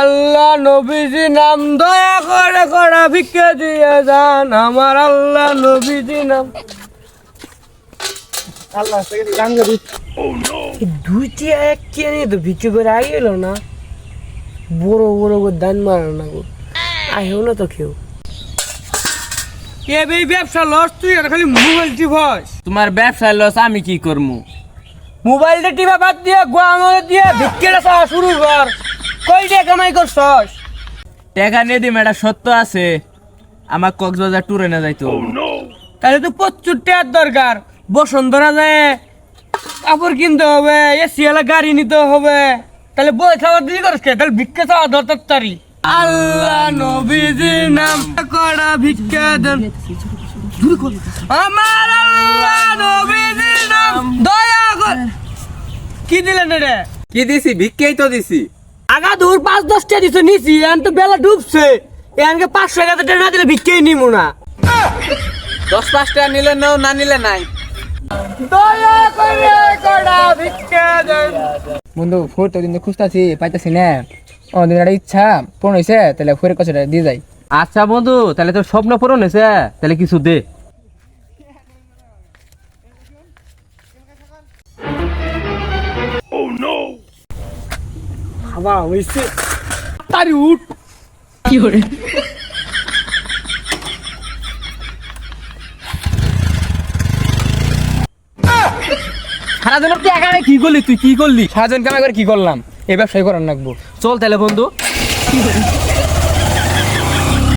আল্লাহ নবীজি নাম দয়া করে করা ভিক্ষা দিয়ে যান। আমার আল্লাহ নবীজি নাম। দুইটি এক কে নিয়ে তো ভিক্ষা করে এলো না। বড় বড় করে দান মারো না গো। না তো কেউ। এ এই ব্যবসা লস তুই আর খালি মোবাইল টিপস। তোমার ব্যবসায় লস আমি কি করব মোবাইলটা টিপা বাদ দিয়ে গোয়া দিয়ে ভিক্ষাটা শুরু কর। কই টাকা কামাই করছস? টাকা নিয়ে দিম এটা সত্য আছে। আমার কক্সবাজার ট্যুরে না যাইতো তাহলে তো প্রচুর টাকার দরকার। বসন্তরা যায় কাপড় কিনতে হবে এসি এলা গাড়ি নিতে হবে। তাহলে বই খাওয়া দিয়ে করিস তাহলে ভিক্ষা চাওয়া দরকার তারি আল্লাহ নবীজির নাম করা ভিক্ষা দেন। আমার আল্লাহ নবীজির নাম দয়া কর। কি দিলেন রে? কি দিছি? ভিক্ষেই তো দিছি। দূর পাঁচ দশটা দিছে নিছি এখন তো বেলা ডুবছে। এখানকে পাঁচশো হাজার টাকা না দিলে ভিক্ষাই নিমু না। দশ পাঁচ টাকা নিলে নাও না নিলে নাই। দয়া করে করা ভিক্ষা দেন। বন্ধু ফোর তো দিন খুঁজতাছি পাইতাছি না। অনেক একটা ইচ্ছা পূরণ হয়েছে তাহলে ফোরের কাছে দিয়ে যাই। আচ্ছা বন্ধু তাহলে তোর স্বপ্ন পূরণ হয়েছে তাহলে কিছু দে। খাওয়া হইছে। তারি উঠ। সারাদিন তুই একা কি করলি? তুই কি করলি? সারাজন আমি করে কি করলাম? এই ব্যবসায় করার নাকবো। চল তাহলে বন্ধু।